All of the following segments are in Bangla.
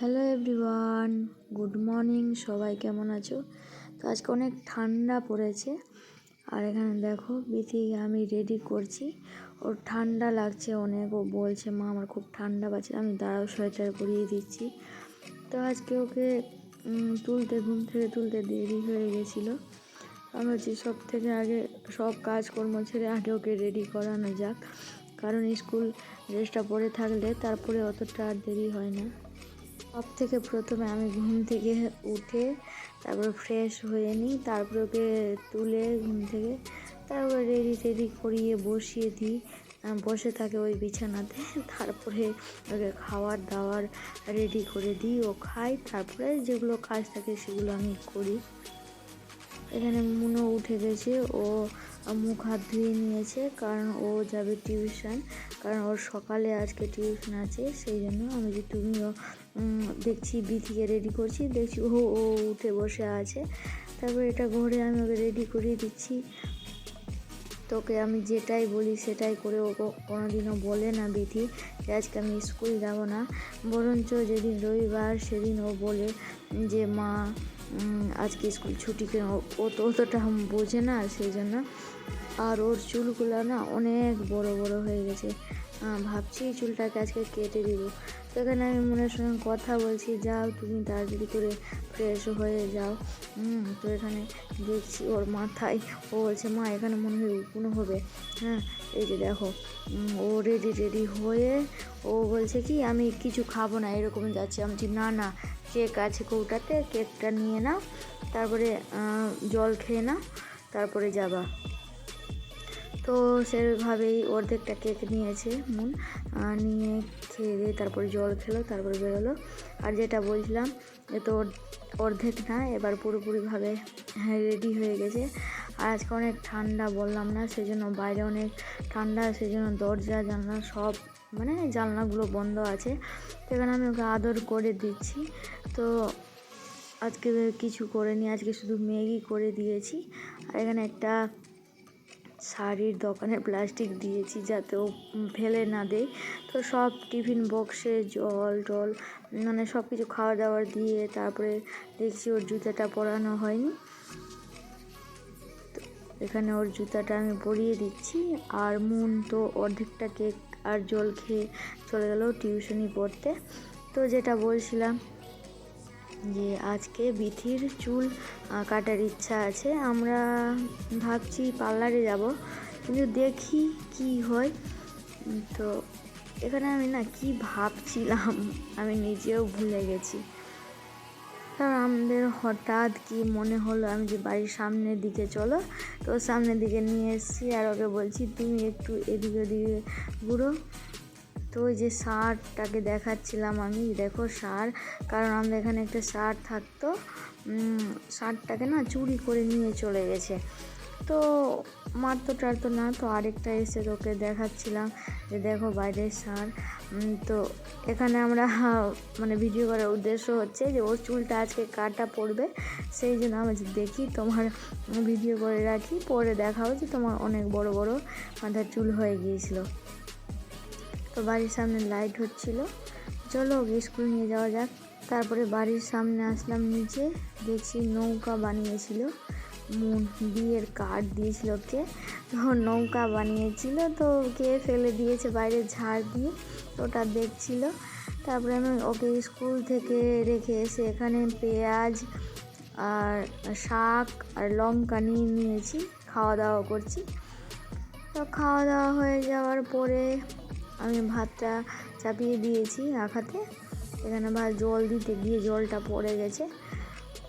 হ্যালো এভরিওয়ান, গুড মর্নিং, সবাই কেমন আছো? তো আজকে অনেক ঠান্ডা পড়েছে। আর এখানে দেখো, বিথি আমি রেডি করছি। ওর ঠান্ডা লাগছে অনেক, ও বলছে, মা, আমার খুব ঠান্ডা পাচ্ছে, আমি দাঁড়াও, সোয়েটার পরিয়ে দিচ্ছি। তো আজকে ওকে তুলতে, ঘুম থেকে তুলতে দেরি হয়ে গেছিল। আমি হচ্ছে সব থেকে আগে সব কাজকর্ম ছেড়ে আগে ওকে রেডি করানো যাক। কারণ স্কুল ড্রেসটা পরে থাকলে তারপরে অতটা আর দেরি হয় না। সব থেকে প্রথমে আমি ঘুম থেকে উঠে তারপরে ফ্রেশ হয়ে নিই, তারপর ওকে তুলে ঘুম থেকে তারপরে রেডি টেডি করিয়ে বসিয়ে দিই। বসে থাকে ওই বিছানাতে, তারপরে ওকে খাওয়ার দাওয়ার রেডি করে দিই, ও খাই তারপরে যেগুলো কাজ থাকে সেগুলো আমি করি। এখানে মুনো উঠে গেছে। ও মুখ হাত ধুয়ে নিয়েছে কারণ ও যাবে টিউশন। কারণ ওর সকালে আজকে টিউশন আছে, সেই জন্য আমি যে তুমিও দেখছি বিথিকে রেডি করছি। দেখছি ও ও উঠে বসে আছে। তারপর এটা ঘরে আমি ওকে রেডি করিয়ে দিচ্ছি। তোকে আমি যেটাই বলি সেটাই করে ও কোনোদিনও বলে না বিথি যে আজকে আমি স্কুল যাব না। বরঞ্চ যেদিন রবিবার সেদিন ও বলে যে, মা আজকে স্কুল ছুটি কেন অতটা বোঝে না, সেই জন্য। আর ওর চুলগুলো না অনেক বড় বড় হয়ে গেছে। ভাবছি চুলটাকে আজকে কেটে দিব। তো এখানে আমি মনের সঙ্গে কথা বলছি, যাও তুমি তাড়াতাড়ি করে ফ্রেশ হয়ে যাও। তো এখানে দেখছি ওর মাথায়, ও বলছে, মা, এখানে মনে হয় উকুনো হবে। হ্যাঁ এই যে দেখো ও রেডি রেডি হয়ে ও বলছে কি, আমি কিছু খাব না, এরকম যাচ্ছে। আমি না না কেক আছে কৌটাতে কেকটা নিয়ে নাও, তারপরে জল খেয়ে নাও, তারপরে যাবা। তো সেভাবেই অর্ধেকটা কেক নিয়েছে মুন। নিয়ে খেয়ে দিয়ে তারপরে জল খেলো, তারপরে বেরোলো আর যেটা বলছিলাম এ তো অর্ধেক না, এবার পুরোপুরিভাবে রেডি হয়ে গেছে। আর আজকে অনেক ঠান্ডা বললাম না সেই জন্য বাইরে অনেক ঠান্ডা সেই জন্য দরজা, জানলা সব মানে জানলাগুলো বন্ধ আছে। সেখানে আমি ওকে আদর করে দিচ্ছি। তো আজকে কিছু করিনি, আজকে শুধু ম্যাগি করে দিয়েছি। আর এখানে একটা শাড়ির দোকানে প্লাস্টিক দিয়েছি যাতে ও ফেলে না দেয়। তো সব টিফিন বক্সে জল টল মানে সব কিছু খাওয়া দাওয়ার দিয়ে তারপরে দেখছি ওর জুতাটা পরানো হয়নি। এখানে ওর জুতাটা আমি পরিয়ে দিচ্ছি। আর মুন তো অর্ধেকটা কেক আর জল খেয়ে চলে গেল টিউশনি পড়তে। তো যেটা বলছিলাম যে আজকে বিথির চুল কাটার ইচ্ছা আছে। আমরা ভাবছি পার্লারে যাব, কিন্তু দেখি কি হয়। তো এখানে আমি না কি ভাবছিলাম, আমি নিজেও ভুলে গেছি। কারণ আমাদের হঠাৎ কি মনে হলো, আমি যে বাড়ির সামনের দিকে চলো, তো সামনের দিকে নিয়ে এসেছি আর ওকে বলছি, তুমি একটু এদিকে ওদিকে ঘুরো। তো ওই যে সারটাকে দেখাচ্ছিলাম আমি, দেখো সার, কারণ আমাদের এখানে একটা সার থাকতো সারটাকে না চুরি করে নিয়ে চলে গেছে। তো মারতো টারতো না, তো আরেকটা এসে তোকে দেখাচ্ছিলাম যে দেখো বাইরের সার তো এখানে আমরা মানে ভিডিও করার উদ্দেশ্য হচ্ছে যে ওর চুলটা আজকে কাটা পড়বে, সেই জন্য আমি দেখি তোমার ভিডিও করে রাখি, পরে দেখাও যে তোমার অনেক বড় বড় মাথার চুল হয়ে গিয়েছিল। তো বাড়ির সামনে লাইট হচ্ছিল। চলো ওকে স্কুল নিয়ে যাওয়া যাক। তারপরে বাড়ির সামনে আসলাম নিচে। দেখছি নৌকা বানিয়েছিল। বিয়ের কার্ড দিয়েছিল ওকে। তো নৌকা বানিয়েছিল তো ওকে ফেলে দিয়েছে বাইরে ঝাড় দিয়ে। ওটা দেখছিল। তারপরে আমি ওকে স্কুল থেকে রেখে এসে এখানে পেঁয়াজ আর শাক আর লঙ্কা নিয়ে নিয়েছি। খাওয়া দাওয়া করছি। তো খাওয়া দাওয়া হয়ে যাওয়ার পরে আমি ভাতটা চাপিয়ে দিয়েছি আখাতে এখানে ভাত জল দিতে গিয়ে জলটা পড়ে গেছে।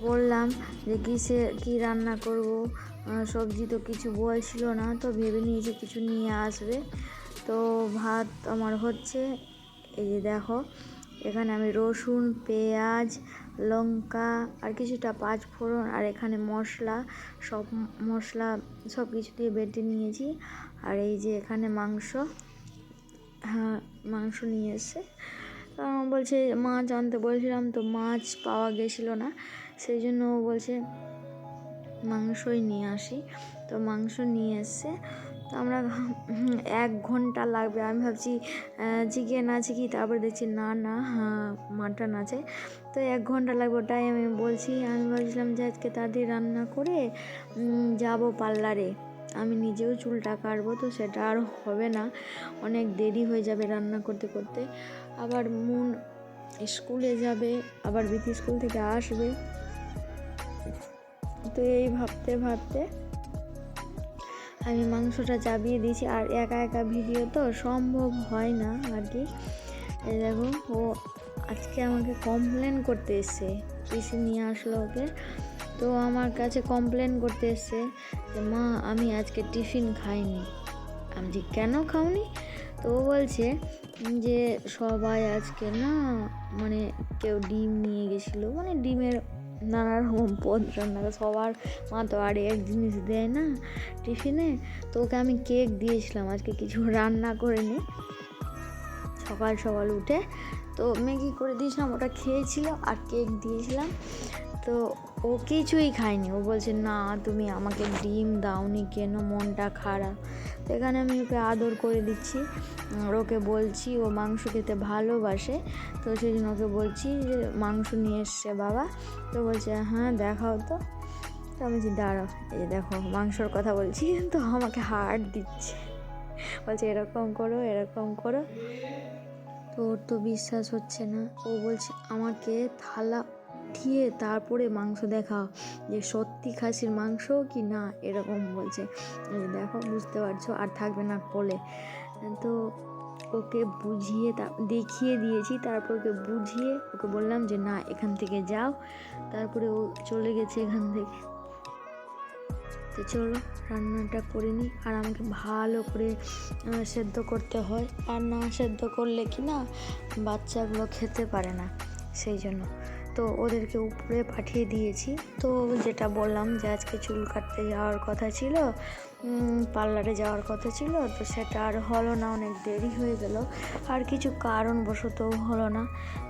বললাম যে কিসে কী রান্না করব? সবজি তো কিছু বলছিল না, তো ভেবে নিয়েছে কিছু নিয়ে আসবে। তো ভাত আমার হচ্ছে, এই যে দেখো, এখানে আমি রসুন, পেঁয়াজ, লঙ্কা আর কিছুটা পাঁচ ফোড়ন আর এখানে মশলা, সব মশলা সব কিছু দিয়ে বেটে নিয়েছি। আর এই যে এখানে মাংস হ্যাঁ মাংস নিয়ে এসে বলছে মাছ আনতে বলছিলাম তো মাছ পাওয়া গেছিল না, সেই জন্য ও বলছে, মাংসই নিয়ে আসি। তো মাংস নিয়ে এসে, তো আমরা এক ঘণ্টা লাগবে। আমি ভাবছি চিকেন আছে কি? তারপরে দেখছি, না না হ্যাঁ মাটন আছে। তো এক ঘণ্টা লাগবে ওটাই আমি বলছি। আমি ভাবছিলাম যে আজকে তাড়াতাড়ি রান্না করে যাব পার্লারে। আমি নিজেও চুলটা কাটবো, তো সেটা আর হবে না। অনেক দেরি হয়ে যাবে রান্না করতে করতে। আবার মুন স্কুলে যাবে, আবার বিথি স্কুল থেকে আসবে। তো এই ভাবতে ভাবতে আমি মাংসটা চাপিয়ে দিয়েছি, আর একা একা ভিডিও তো সম্ভব হয় না আর কি। দেখো, ও আজকে আমাকে কমপ্লেন করতে এসছে, পিসি নিয়ে আসলো ওকে। তো আমার কাছে কমপ্লেন করতে এসছে যে, মা, আমি আজকে টিফিন খাইনি। আমি যে কেন খাওনি? তো ও বলছে যে, সবাই আজকে না মানে কেউ ডিম নিয়ে গেছিল। মানে ডিমের নানা রকম পদ রান্না করে। সবার মা তো আর এক জিনিস দেয় না টিফিনে তো ওকে আমি কেক দিয়েছিলাম, আজকে কিছু রান্না করিনি সকাল সকাল উঠে তো ম্যাগি করে দিয়েছিলাম, ওটা খেয়েছিল আর কেক দিয়েছিলাম। তো ও কিছুই খায়নি। ও বলছে, না, তুমি আমাকে ডিম দাওনি কেন? মনটা খারাপ। তো এখানে আমি ওকে আদর করে দিচ্ছি। ওকে বলছি, ও মাংস খেতে ভালোবাসে। তো সেই জন্য ওকে বলছি যে, মাংস নিয়ে এসছে বাবা। তো বলছে হ্যাঁ দেখাও তো। তো আমি বলছি, দাঁড়াও, এই দেখো, মাংসর কথা বলছি। তো আমাকে হার্ট দিচ্ছে। বলছে, এরকম করো এরকম করো। তো ওর তো বিশ্বাস হচ্ছে না। ও বলছে, আমাকে থালা উঠিয়ে তারপরে মাংস দেখাও যে সত্যি খাসির মাংস কি না এরকম বলছে। দেখো, বুঝতে পারছ? আর থাকবে না কোলে। তো ওকে বুঝিয়ে তা, দেখিয়ে দিয়েছি। তারপর ওকে বুঝিয়ে ওকে বললাম যে, না, এখান থেকে যাও। তারপরে ও চলে গেছে এখান থেকে। তো চলো, রান্নাটা করে নিই। আর আমাকে ভালো করে সেদ্ধ করতে হয়। আর না সেদ্ধ করলে কি না বাচ্চাগুলো খেতে পারে না। সেই জন্য। তো ওদেরকে উপরে পাঠিয়ে দিয়েছি। তো যেটা বললাম যে আজকে চুল কাটতে যাওয়ার কথা ছিল পার্লারে যাওয়ার কথা ছিল, তো সেটা আর হলো না, অনেক দেরি হয়ে গেল। আর কিছু কারণবশতও হলো না।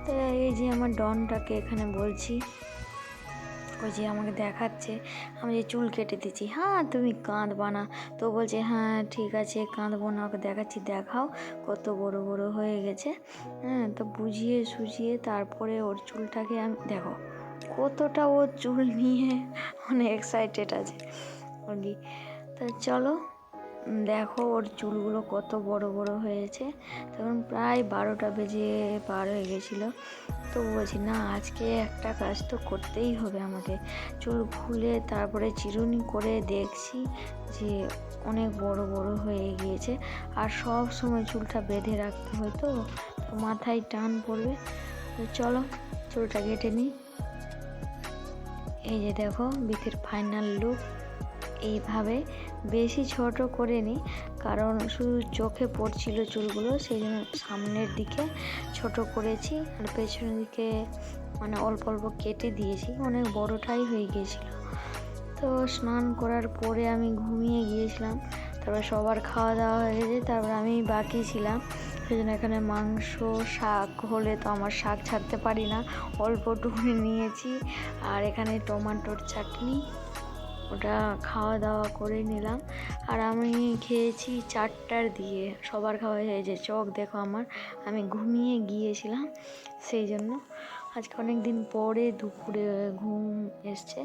তো এই যে আমার ডনটাকে এখানে বলছি ওই যে আমাকে দেখাচ্ছে। আমি যে চুল কেটে দিচ্ছি। হ্যাঁ তুমি কাঁদবা না। তো বলছে হ্যাঁ ঠিক আছে, কাঁদবো না, ওকে দেখাচ্ছি। দেখাও কত বড় বড় হয়ে গেছে। হ্যাঁ তো বুঝিয়ে সুঝিয়ে তারপরে ওর চুলটাকে আমি, দেখো কতটা ও চুল নিয়ে মানে এক্সাইটেড আছে। কি তা চলো দেখো ওর চুলগুলো কত বড় বড় হয়েছে। তখন প্রায় বারোটা বেজে পার হয়ে গেছিল। তো বলছি, না, আজকে একটা কাজ তো করতেই হবে আমাকে। চুল খুলে তারপরে চিরুনি করে দেখছি যে অনেক বড় বড় হয়ে গিয়েছে। আর সব সময় চুলটা বেঁধে রাখতে হয় তো মাথায় টান পড়বে। তো চলো, চুলটা কেটে নিই। এই যে দেখো, বিথের ফাইনাল লুক এইভাবে বেশি ছোট করে নিই কারণ শুধু চোখে পড়ছিল চুলগুলো, সেই জন্য সামনের দিকে ছোট করেছি আর পেছনের দিকে মানে অল্প অল্প কেটে দিয়েছি, অনেক বড়টাই হয়ে গিয়েছিল। তো স্নান করার পরে আমি ঘুমিয়ে গিয়েছিলাম, তারপর সবার খাওয়া দাওয়া হয়ে গেছে, তারপর আমি বাকি ছিলাম। সেই জন্য এখানে মাংস, শাক হলে তো আমার শাক ছাড়তে পারি না, অল্পটুকুনি নিয়েছি। আর এখানে টমাটোর চাটনি ওটা খাওয়া দাওয়া করে নিলাম। আর আমি খেয়েছি চারটার দিয়ে সবার খাওয়া হয়েছে চোখ দেখো আমার। আমি ঘুমিয়ে গিয়েছিলাম সেই জন্য। আজকে অনেক দিন পরে দুপুরে ঘুম এসছে।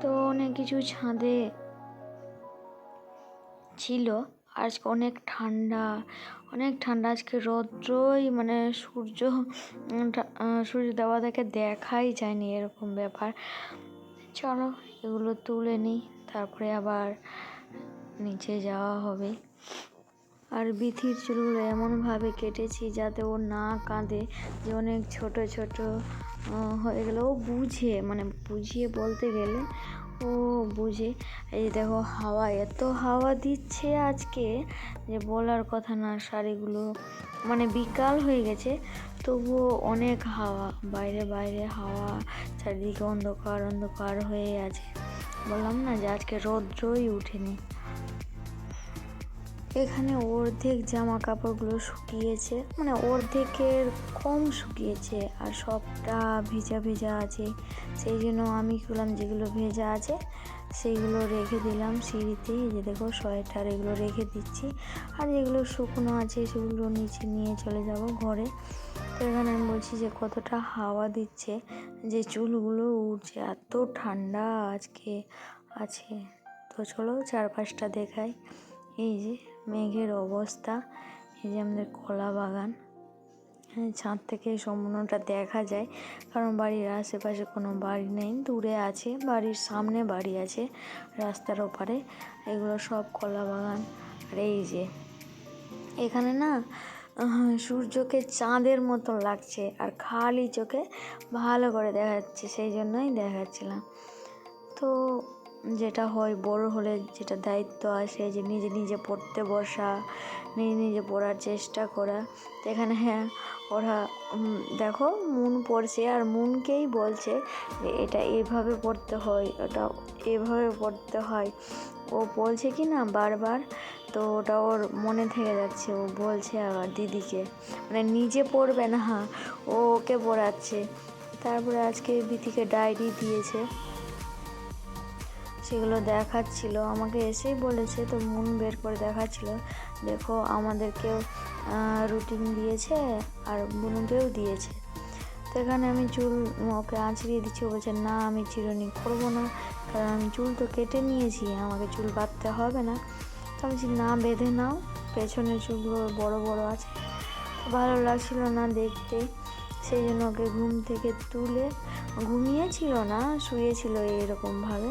তো অনেক কিছু ছাদে ছিল। আজকে অনেক ঠান্ডা। অনেক ঠান্ডা। আজকে রৌদ্রই মানে সূর্য সূর্য দেওয়া থেকে দেখাই যায়নি এরকম ব্যাপার। চলো এগুলো তুলে নিই, তারপরে আবার নিচে যাওয়া হবে। আর বিথির চুলগুলো এমনভাবে কেটেছি যাতে ও না কাঁদে, যে অনেক ছোট ছোট হয়ে গেলে ও বুঝে মানে বুঝিয়ে বলতে গেলে বুঝে। এই দেখো হাওয়া, এত হাওয়া দিচ্ছে আজকে যে বলার কথা না, শাড়িগুলো মানে বিকাল হয়ে গেছে, তবুও অনেক হাওয়া, বাইরে বাইরে হাওয়া, চারিদিকে অন্ধকার অন্ধকার হয়ে আছে। বললাম না যে আজকে রৌদ্রই উঠেনি। এখানে অর্ধেক জামা কাপড়গুলো শুকিয়েছে মানে অর্ধেকের কম শুকিয়েছে আর সবটা ভেজা ভেজা আছে। সেই জন্য আমি করলাম যেগুলো ভেজা আছে সেইগুলো রেখে দিলাম সিঁড়িতে। যে দেখো সোয়েটার এগুলো রেখে দিচ্ছি। আর যেগুলো শুকনো আছে সেগুলো নিচে নিয়ে চলে যাব ঘরে। তো এখানে আমি বলছি যে কতটা হাওয়া দিচ্ছে, যে চুলগুলো উঠছে এত ঠান্ডা আজকে আছে। তো চলো চারপাশটা দেখাই। এই যে মেঘের অবস্থা। এই যে আমাদের কলা বাগান। হ্যাঁ ছাদ থেকে সম্পূর্ণটা দেখা যায়। কারণ বাড়ির আশেপাশে কোনো বাড়ি নেই, দূরে আছে। বাড়ির সামনে বাড়ি আছে, রাস্তার ওপারে। এগুলো সব কলা বাগান। আর এই যে, এখানে না সূর্যকে চাঁদের মতো লাগছে। আর খালি চোখে ভালো করে দেখা যাচ্ছে, সেই জন্যই দেখাচ্ছিলাম। তো যেটা হয় বড় হলে যেটা দায়িত্ব আসে যে নিজে নিজে পড়তে বসা, নিজে নিজে পড়ার চেষ্টা করা। তো এখানে হ্যাঁ ওরা দেখো মুন পড়ছে আর মুনকেই বলছে যে এটা এভাবে পড়তে হয়, ওটা এভাবে পড়তে হয়। ও বলছে কি না বারবার? তো ওটা ওর মনে থেকে যাচ্ছে, ও বলছে আবার দিদিকে। মানে নিজে পড়বে না হ্যাঁ ও ওকে পড়াচ্ছে। তারপরে আজকে বিথিকে ডায়েরি দিয়েছে। সেগুলো দেখাচ্ছিল। আমাকে এসেই বলেছে, তো মন বের করে দেখাচ্ছিল। দেখো, আমাদেরকেও রুটিন দিয়েছে আর বুনুকেও দিয়েছে। তো এখানে আমি চুল, ওকে আঁচড়িয়ে দিচ্ছি। বলছে, না, আমি চিরুনি করব না। কারণ আমি চুল তো কেটে নিয়েছি, আমাকে চুল বাঁধতে হবে না। তো আমি না, বেঁধে নাও। পেছনের চুলগুলো বড় বড় আছে। ভালো লাগছিল না দেখতে। সেই জন্য ওকে ঘুম থেকে তুলে, ঘুমিয়েছিল না, শুয়েছিল এরকমভাবে।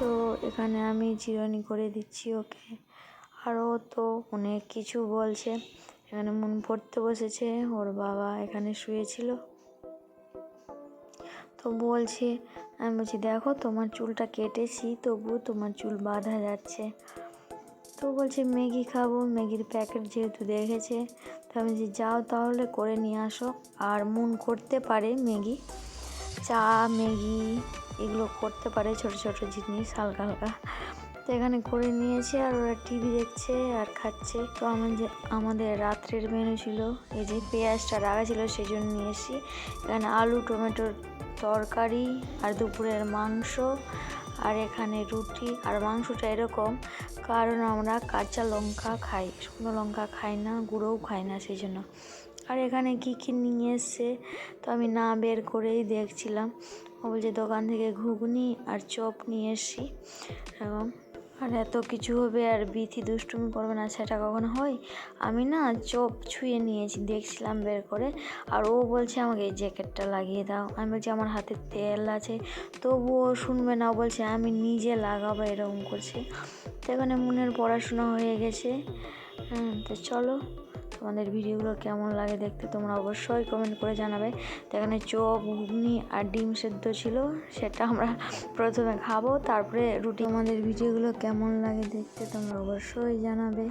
তো এখানে আমি চিরুনি করে দিচ্ছি ওকে। আরও তো অনেক কিছু বলছে। এখানে মন পড়তে বসেছে, ওর বাবা এখানে শুয়েছিল। তো বলছে, আমি বলছি, দেখো, তোমার চুলটা কেটেছি, তবুও তোমার চুল বাঁধা যাচ্ছে। তো বলছে, ম্যাগি খাব, ম্যাগির প্যাকেট যেহেতু দেখেছে। তো আমি যে যাও তাহলে করে নিয়ে আসো, আর মন করতে পারে ম্যাগি। চা, ম্যাগি এগুলো করতে পারে, ছোট ছোট জিনিস হালকা হালকা। তো এখানে করে নিয়েছে আর ওরা টিভি দেখছে আর খাচ্ছে। তো আমাদের আমাদের রাত্রের মেনু ছিল, এই যে পেঁয়াজটা রাখা ছিল সেই জন্য নিয়ে এসেছি। এখানে আলু, টমেটোর তরকারি আর দুপুরের মাংস আর এখানে রুটি আর মাংসটা এরকম। কারণ আমরা কাঁচা লঙ্কা খাই, শুকনো লঙ্কা খাই না, গুঁড়োও খাই না সেই জন্য আর এখানে কী কী নিয়ে এসছে, তো আমি না বের করেই দেখছিলাম। ও বলছে, দোকান থেকে ঘুগনি আর চপ নিয়ে এসছি। এবং আর এত কিছু হবে আর বিথি দুষ্টুমি করবে না, সেটা কখনো হয়? আমি না চোপ ছুঁয়ে নিয়েছি, দেখছিলাম বের করে। আর ও বলছে, আমাকে এই জ্যাকেটটা লাগিয়ে দাও। আমি বলছি, আমার হাতে তেল আছে। তবুও শুনবে না, ও বলছে, আমি নিজে লাগাবো এরকম করছে। তো এখানে মনের পড়াশোনা হয়ে গেছে। হ্যাঁ তো চলো। তোমাদের ভিডিওগুলো কেমন লাগে দেখতে তোমরা অবশ্যই কমেন্ট করে জানাবে। তো এখানে চপ, ঘুগনি আর ডিম সেদ্ধ ছিল, সেটা আমরা প্রথমে খাব। তারপরে রুটি। আমাদের ভিডিওগুলো কেমন লাগে দেখতে তোমরা অবশ্যই জানাবে।